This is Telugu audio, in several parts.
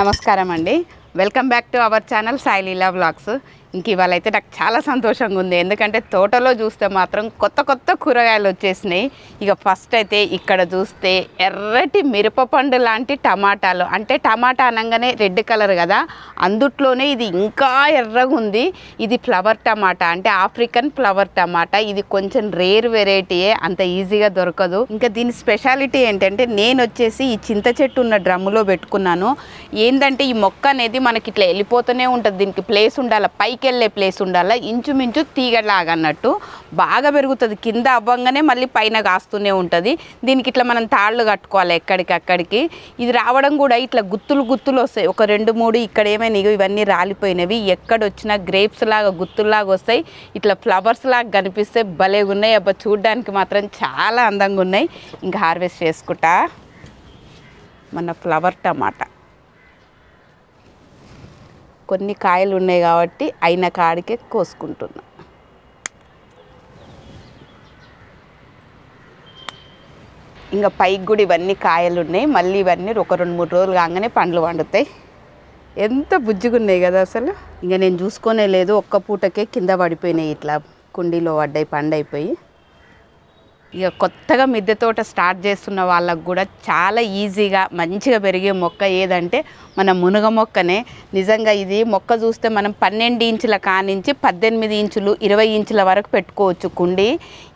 నమస్కారం అండి welcome back to our channel Saileela blogs ఇంక ఇవాళ అయితే నాకు చాలా సంతోషంగా ఉంది ఎందుకంటే తోటలో చూస్తే మాత్రం కొత్త కొత్త కూరగాయలు వచ్చేసినాయి. ఇక ఫస్ట్ అయితే ఇక్కడ చూస్తే ఎర్రటి మిరపపండు లాంటి టమాటాలు. అంటే టమాటా అనగానే రెడ్ కలర్ కదా. అందుట్లోనే ఇది ఇంకా ఎర్రగా ఉంది ఇది ఫ్లవర్ టమాటా. అంటే ఆఫ్రికన్ ఫ్లవర్ టమాటా. ఇది కొంచెం రేర్ వెరైటీయే. అంత ఈజీగా దొరకదు. ఇంకా దీని స్పెషాలిటీ ఏంటంటే నేను వచ్చేసి ఈ చింత చెట్టు ఉన్న డ్రమ్ములో పెట్టుకున్నాను. ఏంటంటే ఈ మొక్క అనేది మనకి ఇట్లా వెళ్ళిపోతూనే ఉంటుంది. దీనికి ప్లేస్ ఉండాలి. పైకి వెళ్ళే ప్లేస్ ఉండాలి? ఇంచుమించు తీగలాగా అన్నట్టు బాగా పెరుగుతుంది. కింద అవ్వంగానే మళ్ళీ పైన కాస్తూనే ఉంటుంది. దీనికి ఇట్లా మనం తాళ్ళు కట్టుకోవాలి ఎక్కడికి అక్కడికి ఇది రావడం కూడా ఇట్లా గుత్తులు గుత్తులు వస్తాయి. ఒక రెండు మూడు ఇక్కడ ఏమైనా ఇవన్నీ రాలిపోయినవి. ఎక్కడ వచ్చినా గ్రేప్స్ లాగా గుత్తుల్లాగా వస్తాయి. ఇట్లా ఫ్లవర్స్ లాగా కనిపిస్తే భలేగా ఉన్నాయి. అబ్బా చూడడానికి మాత్రం చాలా అందంగా ఉన్నాయి. ఇంకా హార్వెస్ట్ చేసుకుంటా. మన ఫ్లవర్ టమాటా. కొన్ని కాయలు ఉన్నాయి కాబట్టి అయిన కాడికే కోసుకుంటున్నా. ఇంకా పైకి కూడా ఇవన్నీ కాయలు ఉన్నాయి. మళ్ళీ ఇవన్నీ ఒక రెండు మూడు రోజులు కాగానే పండ్లు వండుతాయి. ఎంత బుజ్జిగా ఉన్నాయి కదా అసలు. ఇంకా నేను చూసుకునే లేదు ఒక్క పూటకే కింద పడిపోయినాయి ఇట్లా కుండీలో పడ్డాయి పండైపోయి. ఇక కొత్తగా మిద్దె తోట స్టార్ట్ చేస్తున్న వాళ్ళకు కూడా చాలా ఈజీగా మంచిగా పెరిగే మొక్క ఏదంటే మన మునగ మొక్కనే. నిజంగా ఇది మొక్క చూస్తే మనం పన్నెండు ఇంచుల కానించి పద్దెనిమిది ఇంచులు ఇరవై ఇంచుల వరకు పెట్టుకోవచ్చు కుండి.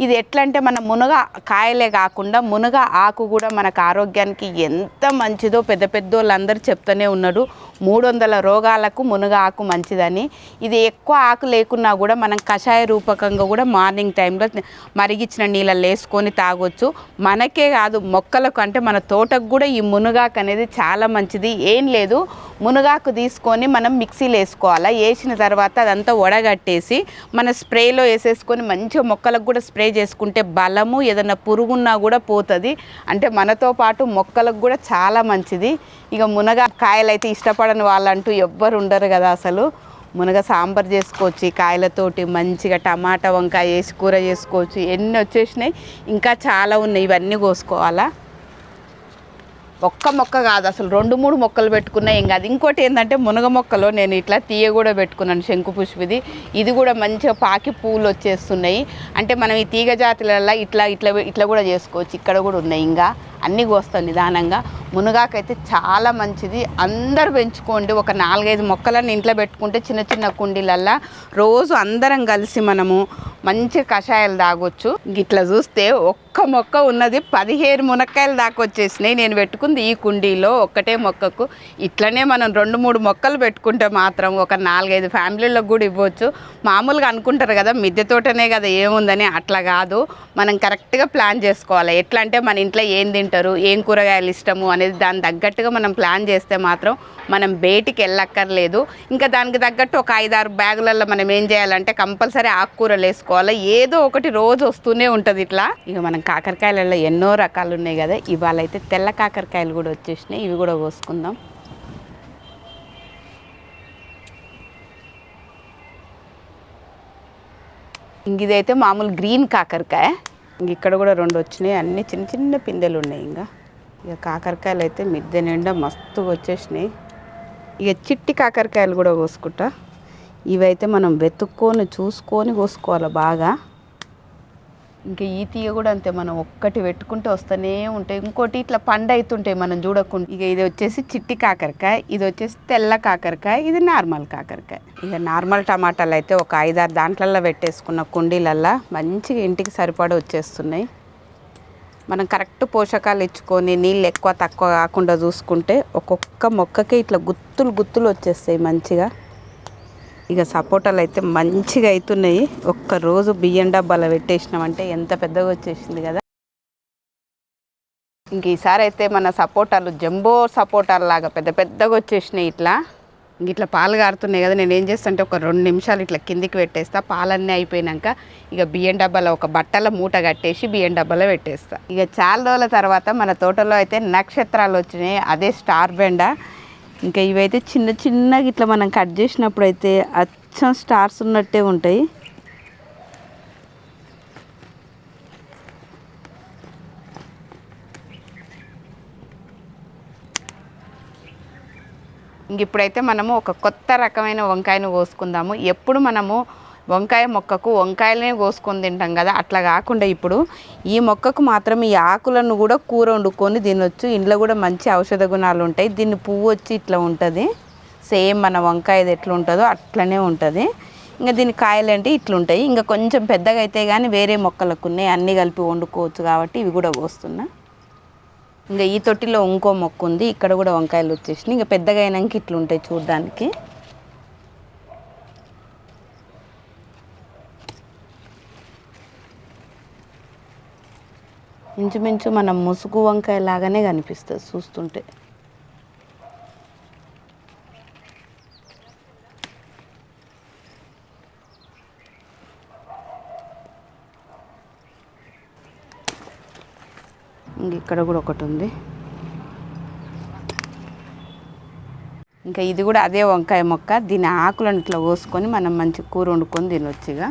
ఇది ఎట్లా అంటే మన మునగ కాయలే కాకుండా మునగ ఆకు కూడా మనకు ఆరోగ్యానికి ఎంత మంచిదో పెద్ద పెద్ద వాళ్ళందరూ చెప్తూనే ఉన్నారు. మూడు వందల రోగాలకు మునగ ఆకు మంచిదని. ఇది ఎక్కువ ఆకు లేకున్నా కూడా మనం కషాయ రూపకంగా కూడా మార్నింగ్ టైంలో మరిగించిన లేసు వేసుకొని తాగొచ్చు. మనకే కాదు మొక్కలకు అంటే మన తోటకు కూడా ఈ మునగాకు అనేది చాలా మంచిది. ఏం లేదు మునగాకు తీసుకొని మనం మిక్సీలో వేసుకోవాలి? వేసిన తర్వాత అదంతా వడగట్టేసి మన స్ప్రేలో వేసేసుకొని మంచిగా మొక్కలకు కూడా స్ప్రే చేసుకుంటే బలము ఏదైనా పురుగున్నా కూడా పోతుంది. అంటే మనతో పాటు మొక్కలకు కూడా చాలా మంచిది. ఇక మునగా కాయలు అయితే ఇష్టపడని వాళ్ళంటూ ఎవ్వరు ఉండరు కదా అసలు. మునగ సాంబార్ చేసుకోవచ్చు కాయలతోటి మంచిగా టమాటా వంకాయ వేసి కూర చేసుకోవచ్చు. ఎన్ని వచ్చేసినాయి ఇంకా చాలా ఉన్నాయి ఇవన్నీ కోసుకోవాలా? ఒక్క మొక్క కాదు అసలు రెండు మూడు మొక్కలు పెట్టుకున్నా ఏం కాదు. ఇంకోటి ఏంటంటే మునగ మొక్కలో నేను ఇట్లా తీయ కూడా పెట్టుకున్నాను శంకు పుష్పిది. ఇది కూడా మంచిగా పాకి పూలు వచ్చేస్తున్నాయి. అంటే మనం ఈ తీగ జాతులలో ఇట్లా ఇట్లా ఇట్లా కూడా చేసుకోవచ్చు. ఇక్కడ కూడా ఉన్నాయి ఇంకా. అన్నీ కోస్తాం నిదానంగా. మునగాకైతే చాలా మంచిది. అందరు పెంచుకోండి. ఒక నాలుగైదు మొక్కలను ఇంట్లో పెట్టుకుంటే చిన్న చిన్న కుండీలల్లో రోజు అందరం కలిసి మనము మంచి కషాయాలు తాగొచ్చు. ఇట్లా చూస్తే ఒక్క మొక్క ఉన్నది. పదిహేను మునక్కాయలు దాకా వచ్చేసినాయి. నేను పెట్టుకుంది ఈ కుండీలో ఒక్కటే మొక్కకు. ఇట్లనే మనం రెండు మూడు మొక్కలు పెట్టుకుంటే మాత్రం ఒక నాలుగైదు ఫ్యామిలీలకు కూడా ఇవ్వచ్చు. మామూలుగా అనుకుంటారు కదా మిద్దె తోటనే కదా ఏముందని. అట్లా కాదు. మనం కరెక్ట్గా ప్లాన్ చేసుకోవాలి. ఎట్లా అంటే మన ఇంట్లో ఏం తింటారు ఏం కూరగాయలు ఇష్టము అనేది దాని తగ్గట్టుగా మనం ప్లాన్ చేస్తే మాత్రం మనం బయటికి వెళ్ళక్కర్లేదు. ఇంకా దానికి తగ్గట్టు ఒక ఐదారు బ్యాగులలో మనం ఏం చేయాలంటే కంపల్సరీ ఆకుకూరలు వేసుకోవాలి. ఏదో ఒకటి రోజు వస్తూనే ఉంటుంది ఇట్లా. ఇక మనం కాకరకాయలలో ఎన్నో రకాలు ఉన్నాయి కదా ఇవాళ అయితే తెల్ల కాకరకాయలు కూడా వచ్చేసినాయి. ఇవి కూడా పోసుకుందాం ఇంక ఇదైతే మామూలు గ్రీన్ కాకరకాయ. ఇక్కడ కూడా రెండు వచ్చినాయి. అన్ని చిన్న చిన్న పిందెలు ఉన్నాయి ఇంకా. ఇక కాకరకాయలు అయితే మిద్దె నిండా మస్తు వచ్చేసినాయి. ఇక చిట్టి కాకరకాయలు కూడా కోసుకుంటా. ఇవైతే మనం వెతుక్కొని చూసుకొని కోసుకోవాలి బాగా. ఇంకా ఈ తీగ కూడా అంతే మనం ఒక్కటి పెట్టుకుంటే వస్తూనే ఉంటాయి. ఇంకోటి ఇట్లా పండు అవుతుంటాయి మనం చూడకుండా. ఇక ఇది వచ్చేసి చిట్టి కాకరకాయ ఇది వచ్చేసి తెల్ల కాకరకాయ ఇది నార్మల్ కాకరకాయ. ఇక నార్మల్ టమాటాలు అయితే ఒక ఐదారు దాంట్లల్లో పెట్టేసుకున్న కుండీలల్లో మంచిగా ఇంటికి సరిపడ వచ్చేస్తున్నాయి. మనం కరెక్ట్ పోషకాలు ఇచ్చుకొని నీళ్ళు ఎక్కువ తక్కువ కాకుండా చూసుకుంటే ఒక్కొక్క మొక్కకి ఇట్లా గుత్తులు గుత్తులు వచ్చేస్తాయి మంచిగా. ఇక సపోటాలు అయితే మంచిగా అవుతున్నాయి ఒక్క రోజు బియ్యం డబ్బాలో పెట్టేసినామంటే ఎంత పెద్దగా వచ్చేసింది కదా. ఇంక ఈసారి అయితే మన సపోటాలు జంబో సపోటాలు లాగా పెద్ద పెద్దగా వచ్చేసినాయి ఇట్లా. ఇంక ఇట్లా పాలు కారుతున్నాయి కదా. నేను ఏం చేస్తానంటే ఒక రెండు నిమిషాలు ఇట్లా కిందికి పెట్టేస్తా. పాలన్నీ అయిపోయినాక ఇక బియ్యం డబ్బాలో ఒక బట్టల మూట కట్టేసి బియ్యం డబ్బాలో పెట్టేస్తా. ఇక చాలా రోజుల తర్వాత మన తోటలో అయితే నక్షత్రాలు వచ్చినాయి. అదే స్టార్ బెండ. ఇంకా ఇవైతే చిన్న చిన్నగా ఇట్లా మనం కట్ చేసినప్పుడు అయితే అచ్చం స్టార్స్ ఉన్నట్టే ఉంటాయి. ఇంక ఇప్పుడైతే మనము ఒక కొత్త రకమైన వంకాయను కోసుకుందాము. ఎప్పుడు మనము వంకాయ మొక్కకు వంకాయలనే కోసుకొని తింటాం కదా అట్లా కాకుండా ఇప్పుడు ఈ మొక్కకు మాత్రం ఈ ఆకులను కూడా కూర వండుకొని తినొచ్చు. ఇంట్లో కూడా మంచి ఔషధ గుణాలు ఉంటాయి. దీన్ని పువ్వు వచ్చి ఇట్లా ఉంటుంది. సేమ్ మన వంకాయది ఎట్లా ఉంటుందో అట్లనే ఉంటుంది. ఇంకా దీని కాయలు అంటే ఇట్లుంటాయి. ఇంకా కొంచెం పెద్దగా అయితే కానీ వేరే మొక్కలకు ఉన్నాయి. అన్నీ కలిపి వండుకోవచ్చు కాబట్టి ఇవి కూడా కోస్తున్నా. ఇంకా ఈ తొట్టిలో ఇంకో మొక్క ఉంది. ఇక్కడ కూడా వంకాయలు వచ్చేసినాయి. ఇంకా పెద్దగా అయినాక ఇట్లుంటాయి చూడడానికి. ఇంచుమించు మనం ముసుగు వంకాయ లాగానే కనిపిస్తుంది చూస్తుంటే. ఇక్కడ కూడా ఒకటి ఉంది. ఇంకా ఇది కూడా అదే వంకాయ మొక్క. దీని ఆకులను ఇట్లా కోసుకొని మనం మంచి కూర వండుకొని తినొచ్చుగా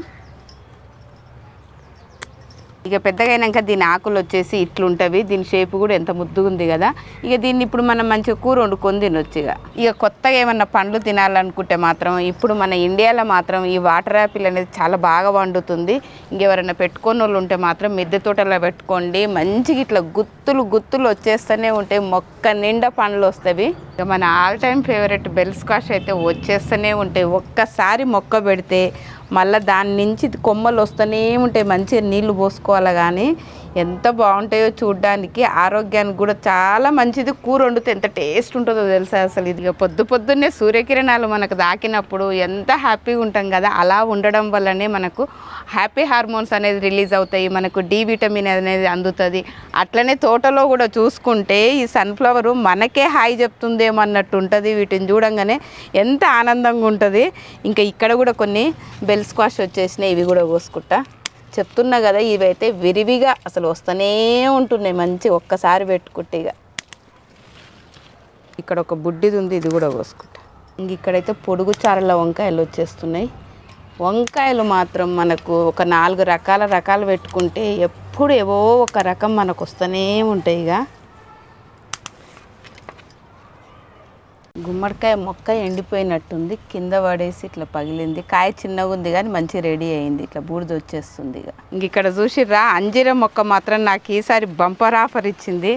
ఇక పెద్దగైనాక దీని ఆకులు వచ్చేసి ఇట్లుంటవి. దీని షేప్ కూడా ఎంత ముద్దుగా ఉంది కదా. ఇక దీన్ని ఇప్పుడు మనం మంచిగా కూర వండుకొని తినొచ్చు ఇక. ఇక కొత్తగా ఏమన్నా పండ్లు తినాలనుకుంటే మాత్రం ఇప్పుడు మన ఇండియాలో మాత్రం ఈ వాటర్ యాపిల్ అనేది చాలా బాగా వండుతుంది. ఇంకెవరైనా పెట్టుకొని వాళ్ళు ఉంటే మాత్రం మిద్దె తోటలో పెట్టుకోండి. మంచిగా ఇట్లా గుత్తులు గుత్తులు వచ్చేస్తూనే ఉంటాయి. మొక్క నిండా పండ్లు వస్తాయి. ఇక మన all time favourite bael squash అయితే వచ్చేస్తూనే ఉంటాయి. ఒక్కసారి మొక్క పెడితే మళ్ళీ దాని నుంచి కొమ్మలు వస్తూనే ఉంటాయి. మంచిగా నీళ్ళు పోసుకోవాలి కానీ ఎంత బాగుంటాయో చూడడానికి ఆరోగ్యానికి కూడా చాలా మంచిది. కూర వండితే ఎంత టేస్ట్ ఉంటుందో తెలుసా అసలు. ఇది పొద్దు పొద్దున్నే సూర్యకిరణాలు మనకు దాకినప్పుడు ఎంత హ్యాపీగా ఉంటాం కదా. అలా ఉండడం వల్లనే మనకు హ్యాపీ హార్మోన్స్ అనేది రిలీజ్ అవుతాయి. మనకు డి విటమిన్ అనేది అందుతుంది. అట్లనే తోటలో కూడా చూసుకుంటే ఈ సన్ఫ్లవరు మనకే హాయి చెప్తుందేమో అన్నట్టు ఉంటుంది. వీటిని చూడంగానే ఎంత ఆనందంగా ఉంటుంది. ఇంకా ఇక్కడ కూడా కొన్ని బెల్ స్క్వాష్ వచ్చేసినాయి. ఇవి కూడా కోసుకుంటా చెప్తున్నా కదా ఇవైతే విరివిగా అసలు వస్తూనే ఉంటున్నాయి. మంచి ఒక్కసారి పెట్టుకుంటే ఇక. ఇక్కడ ఒక బుడ్డిది ఉంది ఇది కూడా కోసుకుంటా ఇంక ఇక్కడైతే పొడుగు చారల వంకాయలు వచ్చేస్తున్నాయి. వంకాయలు మాత్రం మనకు ఒక నాలుగు రకాల రకాలు పెట్టుకుంటే ఎప్పుడు ఏవో ఒక రకం మనకు వస్తూనే ఉంటాయి ఇక. గుమ్మడికాయ మొక్క ఎండిపోయినట్టుంది. కింద పడేసి ఇట్లా పగిలింది. కాయ చిన్నగా ఉంది కానీ మంచి రెడీ అయింది. ఇట్లా బూడిద వచ్చేస్తుంది ఇక. ఇంక ఇక్కడ చూసిర్రా అంజీర మొక్క మాత్రం నాకు ఈసారి బంపర్ ఆఫర్ ఇచ్చింది.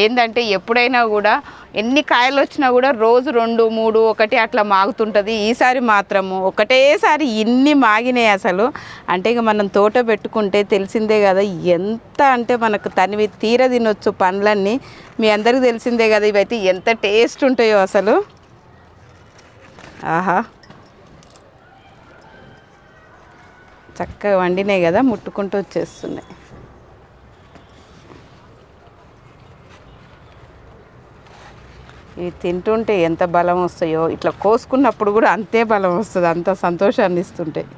ఏంటంటే ఎప్పుడైనా కూడా ఎన్ని కాయలు వచ్చినా కూడా రోజు రెండు మూడు ఒకటి అట్లా మాగుతుంటుంది. ఈసారి మాత్రము ఒకటేసారి ఇన్ని మాగినాయి అసలు. అంటే ఇక మనం తోట పెట్టుకుంటే తెలిసిందే కదా ఎంత అంటే మనకు తనివి తీర తినొచ్చు పండ్లన్నీ. మీ అందరికీ తెలిసిందే కదా ఇవైతే ఎంత టేస్ట్ ఉంటాయో అసలు. ఆహా. చక్కగా వండినాయి కదా ముట్టుకుంటూ వచ్చేస్తున్నాయి. ఇవి తింటుంటే ఎంత బలం వస్తాయో ఇట్లా కోసుకున్నప్పుడు కూడా అంతే బలం వస్తుంది అంత సంతోషాన్ని ఇస్తుంటాయి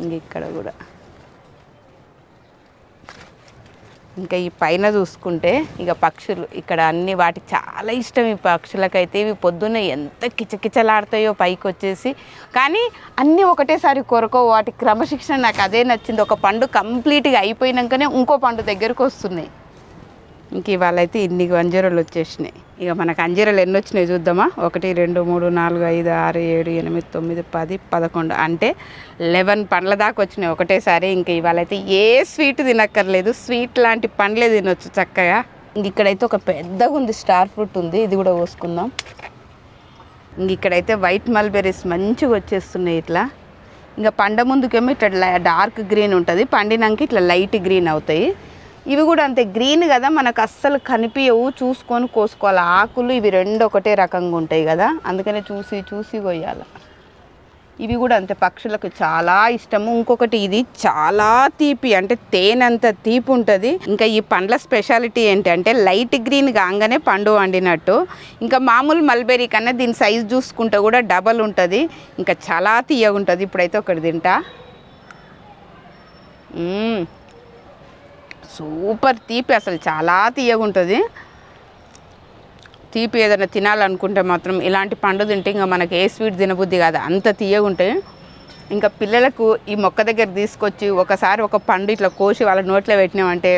ఇంక ఇక్కడ కూడా ఇంకా ఈ పైన చూసుకుంటే ఇక పక్షులు ఇక్కడ అన్ని వాటికి చాలా ఇష్టం ఈ పక్షులకైతే. ఇవి పొద్దున్న ఎంత కిచకిచలాడతాయో పైకి వచ్చేసి కానీ అన్నీ ఒకటేసారి కొరకో వాటి క్రమశిక్షణ నాకు అదే నచ్చింది. ఒక పండు కంప్లీట్గా అయిపోయినాకనే ఇంకో పండు దగ్గరకు వస్తున్నాయి. ఇంక ఇవాళ అయితే ఇన్ని గంజరలు వచ్చేసినాయి. ఇక మనకు అంజీరలు ఎన్ని వచ్చినాయి చూద్దామా? ఒకటి రెండు మూడు నాలుగు ఐదు ఆరు ఏడు ఎనిమిది తొమ్మిది పది పదకొండు. అంటే లెవెన్ పండ్ల దాకా వచ్చినాయి ఒకటేసారి. ఇంకా ఇవాళ అయితే ఏ స్వీట్ తినక్కర్లేదు. స్వీట్ లాంటి పండ్లే తినొచ్చు చక్కగా. ఇక్కడైతే ఒక పెద్దగా ఉంది స్టార్ ఫ్రూట్ ఉంది. ఇది కూడా కోసుకుందాం ఇంక ఇక్కడైతే వైట్ మల్బెర్రీస్ మంచిగా వచ్చేస్తున్నాయి ఇట్లా. ఇంకా పండ ముందుకేమో ఇట్లా డార్క్ గ్రీన్ ఉంటుంది. పండినాక ఇట్లా లైట్ గ్రీన్ అవుతాయి. ఇవి కూడా అంతే గ్రీన్ కదా మనకు అస్సలు కనిపించవు చూసుకొని కోసుకోవాలి. ఆకులు ఇవి రెండు ఒకటే రకంగా ఉంటాయి కదా. అందుకనే చూసి చూసి కొయ్యాలి. ఇవి కూడా అంతే పక్షులకు చాలా ఇష్టము. ఇంకొకటి ఇది చాలా తీపి అంటే తేనంత తీపి ఉంటుంది. ఇంకా ఈ పండ్ల స్పెషాలిటీ ఏంటంటే లైట్ గ్రీన్ కాగానే పండు వండినట్టు. ఇంకా మామూలు మల్బెరీ కన్నా దీని సైజ్ చూసుకుంటే కూడా డబల్ ఉంటుంది. ఇంకా చాలా తీయగా ఉంటుంది. ఇప్పుడైతే ఒకటి తింటా. సూపర్ తీపి అసలు చాలా తీయగుంటుంది. తీపి ఏదైనా తినాలనుకుంటే మాత్రం ఇలాంటి పండు తింటే ఇంకా మనకి ఏ స్వీట్ తినబుద్ధి కాదు. అంత తీయగా ఉంటాయి ఇంకా పిల్లలకు ఈ మొక్క దగ్గర తీసుకొచ్చి ఒకసారి ఒక పండు ఇట్లా కోసి వాళ్ళ నోట్లో పెట్టినామంటే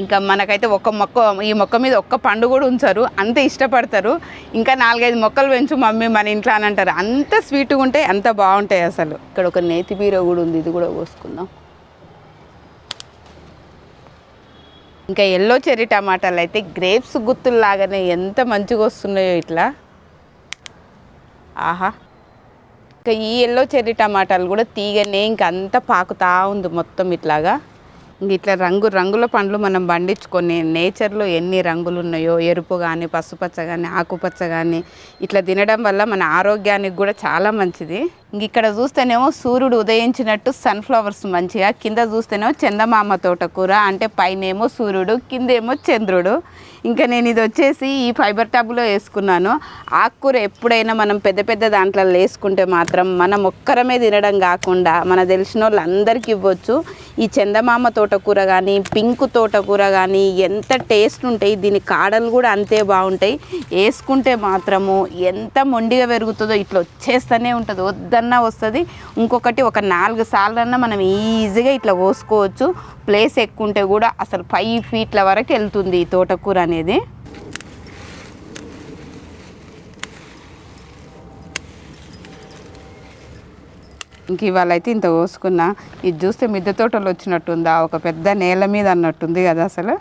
ఇంకా మనకైతే ఒక్క మొక్క ఈ మొక్క మీద ఒక్క పండు కూడా ఉంచారు. అంత ఇష్టపడతారు. ఇంకా నాలుగైదు మొక్కలు పెంచు మమ్మీ మన ఇంట్లో అని అంటారు. అంత స్వీట్గా ఉంటే అంత బాగుంటాయి అసలు. ఇక్కడ ఒక నేతి బీర కూడా ఉంది. ఇది కూడా కోసుకుందాం. ఇంకా ఎల్లో చెర్రీ టమాటాలు అయితే గ్రేప్స్ గుత్తుల్లాగానే ఎంత మంచిగా వస్తున్నాయో ఇట్లా. ఆహా. ఇంకా ఈ ఎల్లో చెర్రీ టమాటాలు కూడా తీగనే ఇంక అంత పాకుతా ఉంది మొత్తం ఇట్లాగా. ఇట్లా రంగు రంగుల పండ్లు మనం పండించుకొని నేచర్లో ఎన్ని రంగులు ఉన్నాయో ఎరుపు కానీ పసుపచ్చ కానీ ఆకుపచ్చ కానీ ఇట్లా తినడం వల్ల మన ఆరోగ్యానికి కూడా చాలా మంచిది. ఇక్కడ చూస్తేనేమో సూర్యుడు ఉదయించినట్టు సన్ఫ్లవర్స్ మంచిగా కింద చూస్తేనేమో చందమామ తోటకూర అంటే పైనేమో సూర్యుడు కిందేమో చంద్రుడు. ఇంకా నేను ఇది వచ్చేసి ఈ ఫైబర్ టబ్లో వేసుకున్నాను. ఆకుకూర ఎప్పుడైనా మనం పెద్ద పెద్ద దాంట్లో వేసుకుంటే మాత్రం మనం ఒక్కరమే తినడం కాకుండా మన తెలిసిన వాళ్ళందరికీ ఇవ్వచ్చు. ఈ చందమామ తోటకూర కానీ పింక్ తోటకూర కానీ ఎంత టేస్ట్ ఉంటాయి దీని కాడలు కూడా అంతే బాగుంటాయి. వేసుకుంటే మాత్రము ఎంత మొండిగా పెరుగుతుందో ఇట్లా వచ్చేస్తూనే ఉంటుంది వద్దన్నా వస్తుంది. ఇంకొకటి ఒక నాలుగు సార్లన్నా మనం ఈజీగా ఇట్లా కోసుకోవచ్చు. ప్లేస్ ఎక్కువ ఉంటే కూడా అసలు ఫైవ్ ఫీట్ల వరకు వెళ్తుంది ఈ తోటకూర అనేది. ఇంక ఇవాళ అయితే ఇంత కోసుకున్నా ఇది చూస్తే మిద్దె తోటలు వచ్చినట్టుందా ఒక పెద్ద నేల మీద అన్నట్టుంది కదా అసలు.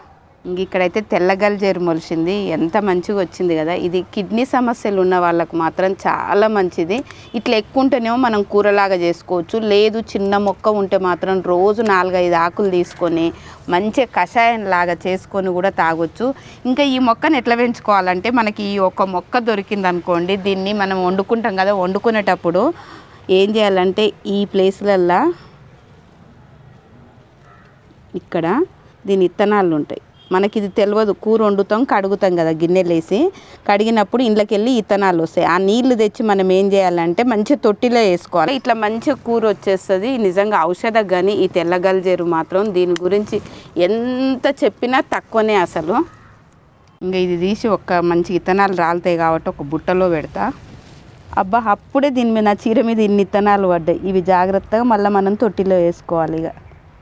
ఇక్కడైతే తెల్లగల్జేరు మొలిచింది ఎంత మంచిగా వచ్చింది కదా ఇది కిడ్నీ సమస్యలు ఉన్న వాళ్ళకు మాత్రం చాలా మంచిది. ఇట్లా ఎక్కువ ఉంటేనేమో మనం కూరలాగా చేసుకోవచ్చు లేదు చిన్న మొక్క ఉంటే మాత్రం రోజు నాలుగైదు ఆకులు తీసుకొని మంచి కషాయం లాగా చేసుకొని కూడా తాగొచ్చు. ఇంకా ఈ మొక్కను ఎట్లా పెంచుకోవాలంటే మనకి ఈ ఒక మొక్క దొరికింది అనుకోండి దీన్ని మనం వండుకుంటాం కదా వండుకునేటప్పుడు ఏం చేయాలంటే ఈ ప్లేస్లల్లో ఇక్కడ దీని ఇత్తనాలు ఉంటాయి మనకి ఇది తెలియదు కూర వండుతాం కడుగుతాం కదా గిన్నెలు వేసి కడిగినప్పుడు ఇంట్లోకి వెళ్ళి ఇత్తనాలు వస్తాయి. ఆ నీళ్ళు తెచ్చి మనం ఏం చేయాలంటే మంచి తొట్టిలో వేసుకోవాలి. ఇట్లా మంచి కూర వచ్చేస్తుంది. నిజంగా ఔషధ కానీ ఈ తెల్లగల్జేరు మాత్రం దీని గురించి ఎంత చెప్పినా తక్కువనే అసలు. ఇంకా ఇది తీసి ఒక మంచి ఇత్తనాలు రాలుతాయి కాబట్టి ఒక బుట్టలో పెడతా. అబ్బా అప్పుడే దీని మీద నా చీర మీద ఇన్ని ఇత్తనాలు పడ్డాయి. ఇవి జాగ్రత్తగా మళ్ళీ మనం తొట్టిలో వేసుకోవాలి ఇక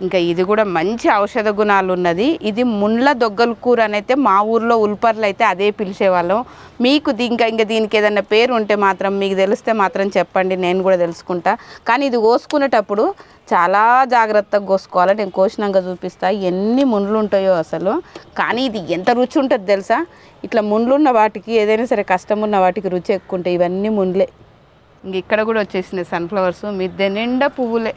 ఇంకా ఇది కూడా మంచి ఔషధ గుణాలు ఉన్నది ఇది ముండ్ల దొగ్గల కూర అని అయితే మా ఊర్లో ఉల్పర్లు అయితే అదే పిలిచేవాళ్ళం. మీకు ఇంకా ఇంకా దీనికి ఏదైనా పేరు ఉంటే మాత్రం మీకు తెలిస్తే మాత్రం చెప్పండి నేను కూడా తెలుసుకుంటా. కానీ ఇది కోసుకునేటప్పుడు చాలా జాగ్రత్తగా కోసుకోవాలి. నేను కోసినాక చూపిస్తా. ఎన్ని ముండ్లు ఉంటాయో అసలు. కానీ ఇది ఎంత రుచి ఉంటుంది తెలుసా? ఇట్లా ముండ్లున్న వాటికి ఏదైనా సరే కష్టం ఉన్న వాటికి రుచి ఎక్కువ ఉంటాయి ఇవన్నీ ముండ్లే. ఇంక ఇక్కడ కూడా వచ్చేసినాయి సన్ఫ్లవర్స్. మిద్దె నిండా పువ్వులే.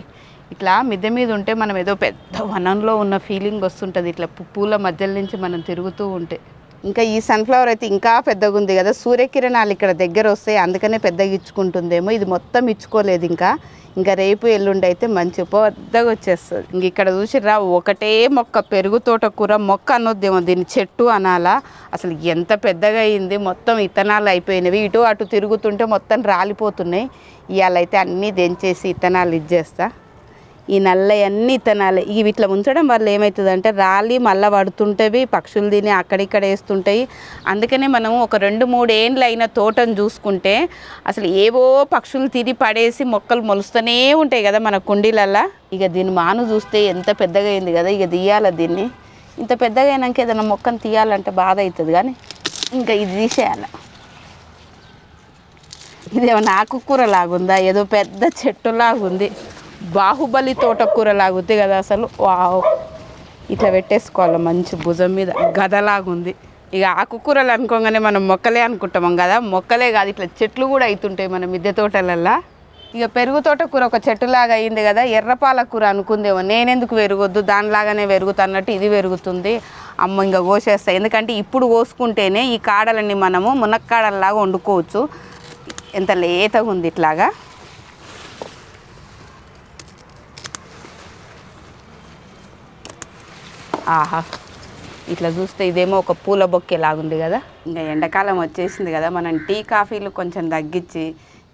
ఇట్లా మిద్దె మీద ఉంటే మనం ఏదో పెద్ద వనంలో ఉన్న ఫీలింగ్ వస్తుంటుంది. ఇట్లా పు- పూల మధ్యలో నుంచి మనం తిరుగుతూ ఉంటే. ఇంకా ఈ సన్ఫ్లవర్ అయితే ఇంకా పెద్దగా ఉంది కదా. సూర్యకిరణాలు ఇక్కడ దగ్గర వస్తాయి. అందుకనే పెద్దగా ఇచ్చుకుంటుందేమో. ఇది మొత్తం ఇచ్చుకోలేదు ఇంకా. ఇంకా రేపు ఎల్లుండి అయితే మంచి పెద్దగా వచ్చేస్తుంది. ఇంక ఇక్కడ చూసిరా ఒకటే మొక్క పెరుగు తోటకూర మొక్క అనొద్దేమో. దీన్ని చెట్టు అనాలా? అసలు ఎంత పెద్దగా అయింది. మొత్తం ఇత్తనాలు అయిపోయినవి. ఇటు అటు తిరుగుతుంటే మొత్తం రాలిపోతున్నాయి. ఇవాళ అయితే అన్నీ దెంచేసి ఇత్తనాలు ఇచ్చేస్తా. ఈ నల్లయన్నీ ఇత్తనాలే ఇవి ఇట్లా ఉంచడం వల్ల ఏమవుతుందంటే రాలి మళ్ళీ పడుతుంటవి పక్షులు తిని అక్కడిక్కడ వేస్తుంటాయి. అందుకనే మనం ఒక రెండు మూడు ఏండ్లు అయిన తోటను చూసుకుంటే అసలు ఏవో పక్షులు తిని పడేసి మొక్కలు మొలుస్తూనే ఉంటాయి కదా మన కుండీలల్లా. ఇక దీని మాను చూస్తే ఎంత పెద్దగా అయింది కదా ఇక తీయాలి దీన్ని? ఇంత పెద్దగా అయినాక ఏదైనా మొక్కను తీయాలంటే బాధ అవుతుంది కానీ ఇంకా ఇది తీసేయాలి. ఇదేమన్నా ఆకుకూర లాగుందా ఏదో పెద్ద చెట్టు లాగుంది బాహుబలి తోటకూర లాగుంది కదా అసలు. వావ్. ఇట్లా పెట్టేసుకోవాలి మంచి భుజం మీద. గదలాగుంది. ఇక ఆకుకూరలు అనుకోగానే మనం మొక్కలే అనుకుంటాం కదా. మొక్కలే కాదు ఇట్లా చెట్లు కూడా అవుతుంటాయి మన మిద్దె తోటలల్లో. ఇక పెరుగు తోటకూర ఒక చెట్టులాగా అయింది కదా. ఎర్రపాలకూర అనుకుందేమో. నేనెందుకు పెరగొద్దు? దానిలాగానే పెరుగుతున్నట్టు ఇది పెరుగుతుంది. అమ్మ ఇంకా కోసేస్తాయి ఎందుకంటే ఇప్పుడు కోసుకుంటేనే ఈ కాడలని మనము మునక్కాడల్లాగా వండుకోవచ్చు. ఎంత లేతగా ఉంది ఇట్లాగా. ఆహా ఇట్లా చూస్తే ఇదేమో ఒక పూల బొక్కే లాగుంది కదా. ఇంకా ఎండాకాలం వచ్చేసింది కదా మనం టీ కాఫీలు కొంచెం తగ్గించి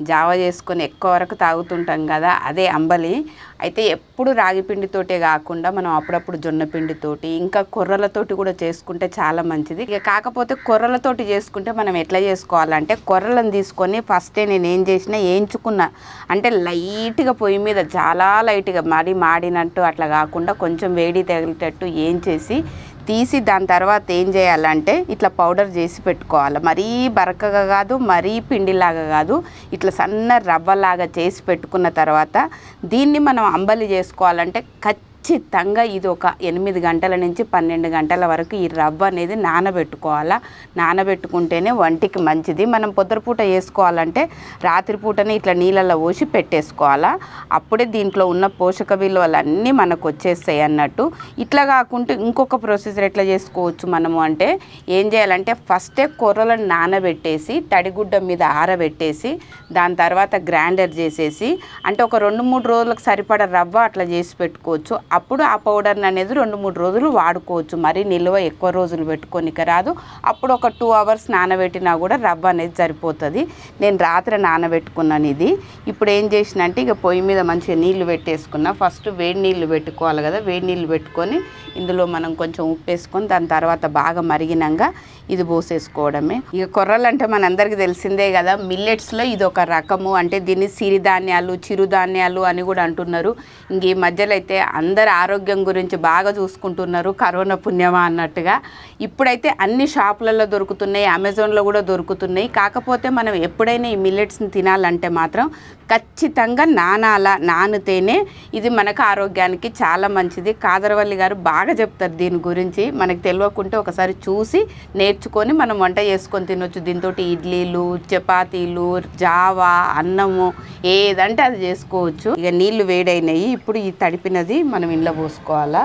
జావ చేసుకొని ఎక్కువ వరకు తాగుతుంటాం కదా అదే అంబలి. అయితే ఎప్పుడు రాగి పిండితోటే కాకుండా మనం అప్పుడప్పుడు జొన్న పిండితోటి ఇంకా కొర్రలతోటి కూడా చేసుకుంటే చాలా మంచిది. ఇక కాకపోతే కొర్రలతోటి చేసుకుంటే మనం ఎట్లా చేసుకోవాలంటే కొర్రలను తీసుకొని ఫస్టే నేను ఏం చేసినా వేయించుకున్నా అంటే లైట్గా పొయ్యి మీద చాలా లైట్గా మడి మాడినట్టు అట్లా కాకుండా కొంచెం వేడి తగిలేటట్టు ఏం చేసి తీసి దాని తర్వాత ఏం చేయాలంటే ఇట్లా పౌడర్ చేసి పెట్టుకోవాలి. మరీ బరకగా కాదు మరీ పిండిలాగా కాదు ఇట్లా సన్న రవ్వలాగా చేసి పెట్టుకున్న తర్వాత దీన్ని మనం అంబలి చేసుకోవాలంటే ఖచ్చితంగా ఖచ్చితంగా ఇది ఒక ఎనిమిది గంటల నుంచి పన్నెండు గంటల వరకు ఈ రవ్వ అనేది నానబెట్టుకోవాలా? నానబెట్టుకుంటేనే వంటికి మంచిది. మనం పొద్దుపూట వేసుకోవాలంటే రాత్రిపూటనే ఇట్లా నీళ్ళల్లో పోసి పెట్టేసుకోవాలా? అప్పుడే దీంట్లో ఉన్న పోషక విలువలన్నీ మనకు వచ్చేస్తాయి అన్నట్టు. ఇట్లా కాకుండా ఇంకొక ప్రొసీజర్ ఎట్లా చేసుకోవచ్చు మనము అంటే ఏం చేయాలంటే ఫస్టే కూరలను నానబెట్టేసి తడిగుడ్డ మీద ఆరబెట్టేసి దాని తర్వాత గ్రైండర్ చేసేసి అంటే ఒక రెండు మూడు రోజులకు సరిపడ రవ్వ అట్లా చేసి పెట్టుకోవచ్చు. అప్పుడు ఆ పౌడర్ని అనేది రెండు మూడు రోజులు వాడుకోవచ్చు. మరి నిల్వ ఎక్కువ రోజులు పెట్టుకోనిక రాదు అప్పుడు ఒక టూ అవర్స్ నానబెట్టినా కూడా రవ్వ అనేది సరిపోతుంది. నేను రాత్రి నానబెట్టుకున్నాను ఇది. ఇప్పుడు ఏం చేసిన అంటే ఇక పొయ్యి మీద మంచిగా నీళ్ళు పెట్టేసుకున్నా. ఫస్ట్ వేడి నీళ్ళు పెట్టుకోవాలి కదా వేడి నీళ్ళు పెట్టుకొని ఇందులో మనం కొంచెం ఉప్పు వేసుకొని దాని తర్వాత బాగా మరిగినాక ఇది పోసేసుకోవడమే. ఇక కొర్రలు అంటే మనందరికీ తెలిసిందే కదా మిల్లెట్స్లో ఇది ఒక రకము. అంటే దీన్ని సిరిధాన్యాలు చిరుధాన్యాలు అని కూడా అంటున్నారు. ఇంక ఈ మధ్యలో అయితే అందరు ఆరోగ్యం గురించి బాగా చూసుకుంటున్నారు కరోనా పుణ్యమా అన్నట్టుగా. ఇప్పుడైతే అన్ని షాపులలో దొరుకుతున్నాయి అమెజాన్లో కూడా దొరుకుతున్నాయి. కాకపోతే మనం ఎప్పుడైనా ఈ మిల్లెట్స్ని తినాలంటే మాత్రం ఖచ్చితంగా నానాల నానితేనే ఇది మనకు ఆరోగ్యానికి చాలా మంచిది. కాదరవల్లి గారు బాగా చెప్తారు దీని గురించి. మనకు తెలియకుంటే ఒకసారి చూసి నేర్చుకొని మనం వంట చేసుకొని తినొచ్చు. దీంతో ఇడ్లీలు చపాతీలు జావా అన్నము ఏదంటే అది చేసుకోవచ్చు. ఇక నీళ్ళు వేడైనాయి. ఇప్పుడు ఈ తడిపినది మనం ఇంట్లో పోసుకోవాలా?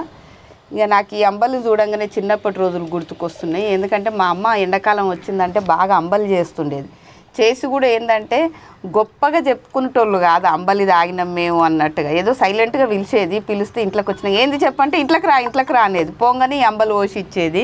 ఇక నాకు ఈ అంబలి చూడంగానే చిన్నప్పటి రోజులు గుర్తుకొస్తున్నాయి. ఎందుకంటే మా అమ్మ ఎండాకాలం వచ్చిందంటే బాగా అంబలి చేస్తుండేది. చేసి కూడా ఏంటంటే గొప్పగా చెప్పుకునేటోళ్ళు కాదు అంబలి తాగినాం మేము అన్నట్టుగా. ఏదో సైలెంట్గా పిలిచేది పిలిస్తే ఇంట్లోకి వచ్చిన ఏంది చెప్పంటే ఇంట్లోకి రా ఇంట్లోకి రా అనేది. ఈ అంబలి పోసి ఇచ్చేది.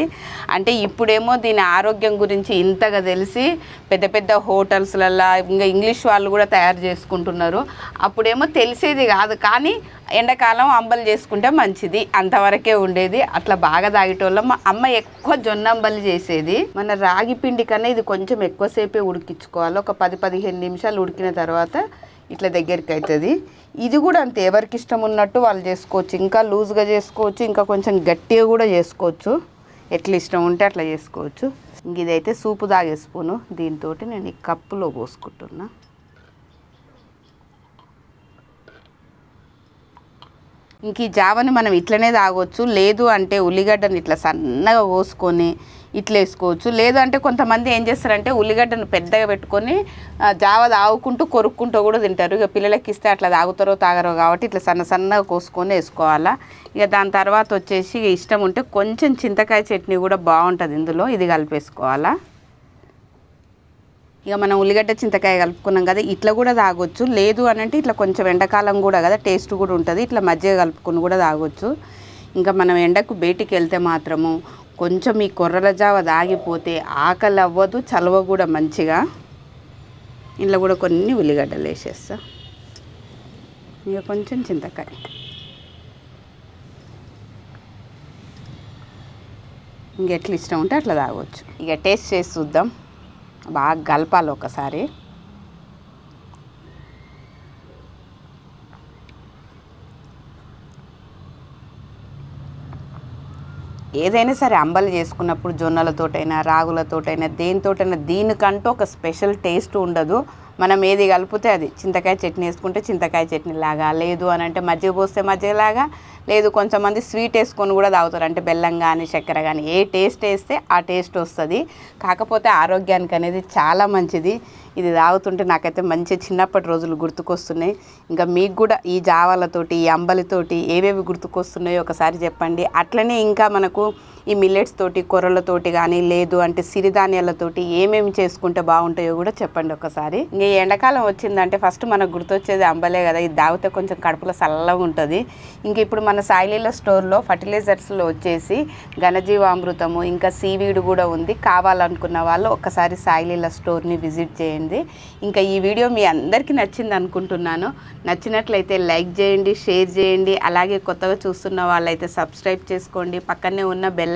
అంటే ఇప్పుడేమో దీని ఆరోగ్యం గురించి ఇంతగా తెలిసి పెద్ద పెద్ద హోటల్స్లల్లో ఇంకా ఇంగ్లీష్ వాళ్ళు కూడా తయారు చేసుకుంటున్నారు. అప్పుడేమో తెలిసేది కాదు. కానీ ఎండాకాలం అంబలి చేసుకుంటే మంచిది. అంతవరకే ఉండేది. అట్లా బాగా తాగేటోళ్ళం. మా అమ్మ ఎక్కువ జొన్న అంబలి చేసేది. మన రాగి పిండి కన్నా ఇది కొంచెం ఎక్కువసేపే ఉడికించుకోవాలి. ఒక పది పదిహేను నిమిషాలు ఉడికిన తర్వాత ఇట్లా దగ్గరికి అవుతుంది ఇది కూడా అంతే. ఎవరికి ఇష్టం ఉన్నట్టు వాళ్ళు చేసుకోవచ్చు. ఇంకా లూజ్గా చేసుకోవచ్చు. ఇంకా కొంచెం గట్టిగా కూడా చేసుకోవచ్చు. ఎట్లా ఇష్టం ఉంటే అట్లా చేసుకోవచ్చు. ఇంక ఇదైతే సూపు తాగే స్పూను. దీంతో నేను ఈ కప్పులో పోసుకుంటున్నా. ఇంక ఈ జావని మనం ఇట్లనే తాగొచ్చు. లేదు అంటే ఉల్లిగడ్డని ఇట్లా సన్నగా కోసుకొని ఇట్లా వేసుకోవచ్చు. లేదు అంటే కొంతమంది ఏం చేస్తారంటే ఉల్లిగడ్డను పెద్దగా పెట్టుకొని జావ తాగుకుంటూ కొరుక్కుంటూ కూడా తింటారు. ఇక పిల్లలకి ఇస్తే అట్లా తాగుతారో తాగరో కాబట్టి ఇట్లా సన్న సన్నగా కోసుకొని వేసుకోవాలా. ఇక దాని తర్వాత వచ్చేసి ఇష్టం ఉంటే కొంచెం చింతకాయ చట్నీ కూడా బాగుంటుంది ఇందులో. ఇది కలిపేసుకోవాలా. ఇక మనం ఉల్లిగడ్డ చింతకాయ కలుపుకున్నాం కదా ఇట్లా కూడా తాగొచ్చు. లేదు అని అంటే ఇట్లా కొంచెం ఎండాకాలం కూడా కదా టేస్ట్ కూడా ఉంటుంది. ఇట్లా మజ్జిగ కలుపుకొని కూడా తాగొచ్చు. ఇంకా మనం ఎండకు బయటికి వెళ్తే మాత్రము కొంచెం ఈ కొర్రల జావ తాగిపోతే ఆకలి అవ్వదు చలవ కూడా మంచిగా. ఇంట్లో కూడా కొన్ని ఉల్లిగడ్డలు వేసేస్తా. ఇక కొంచెం చింతకాయ. ఇంక ఎట్లా ఇష్టం ఉంటే అట్లా తాగొచ్చు. ఇక టేస్ట్ చేసి చూద్దాం. బాగా కలపాలి ఒకసారి. ఏదైనా సరే అంబలి చేసుకున్నప్పుడు జొన్నలతోటైనా రాగులతోటైనా దేనితోటైనా దీనికంటూ ఒక స్పెషల్ టేస్ట్ ఉండదు. మనం ఏది కలిపితే అది. చింతకాయ చట్నీ వేసుకుంటే చింతకాయ చట్నీ లాగా లేదు అని అంటే మజ్జిగ పోస్తే మజ్జిగలాగా లేదు కొంతమంది స్వీట్ వేసుకొని కూడా తాగుతారు. అంటే బెల్లం కానీ చక్కెర కానీ ఏ టేస్ట్ వేస్తే ఆ టేస్ట్ వస్తుంది. కాకపోతే ఆరోగ్యానికి అనేది చాలా మంచిది. ఇది తాగుతుంటే నాకైతే మంచి చిన్నప్పటి రోజులు గుర్తుకొస్తున్నాయి. ఇంకా మీకు కూడా ఈ జావాలతోటి ఈ అంబలితోటి ఏవేవి గుర్తుకొస్తున్నాయో ఒకసారి చెప్పండి. అట్లనే ఇంకా మనకు ఈ మిల్లెట్స్ తోటి కొర్రలతోటి కానీ లేదు అంటే సిరిధాన్యాలతోటి ఏమేమి చేసుకుంటే బాగుంటాయో కూడా చెప్పండి ఒకసారి. ఇంకా ఈ ఎండాకాలం వచ్చిందంటే ఫస్ట్ మనకు గుర్తొచ్చేది అంబలే కదా ఇది తాగితే కొంచెం కడుపులో చల్లగా ఉంటుంది. ఇంక ఇప్పుడు మన సాయిలీల స్టోర్లో ఫర్టిలైజర్స్లో వచ్చేసి ఘనజీవామృతము ఇంకా సీవీడ్ కూడా ఉంది. కావాలనుకున్న వాళ్ళు ఒకసారి సాయిలీల స్టోర్ని విజిట్ చేయండి. ఇంకా ఈ వీడియో మీ అందరికీ నచ్చింది అనుకుంటున్నాను. నచ్చినట్లయితే లైక్ చేయండి షేర్ చేయండి. అలాగే కొత్తగా చూస్తున్న వాళ్ళైతే సబ్స్క్రైబ్ చేసుకోండి. పక్కనే ఉన్న బెల్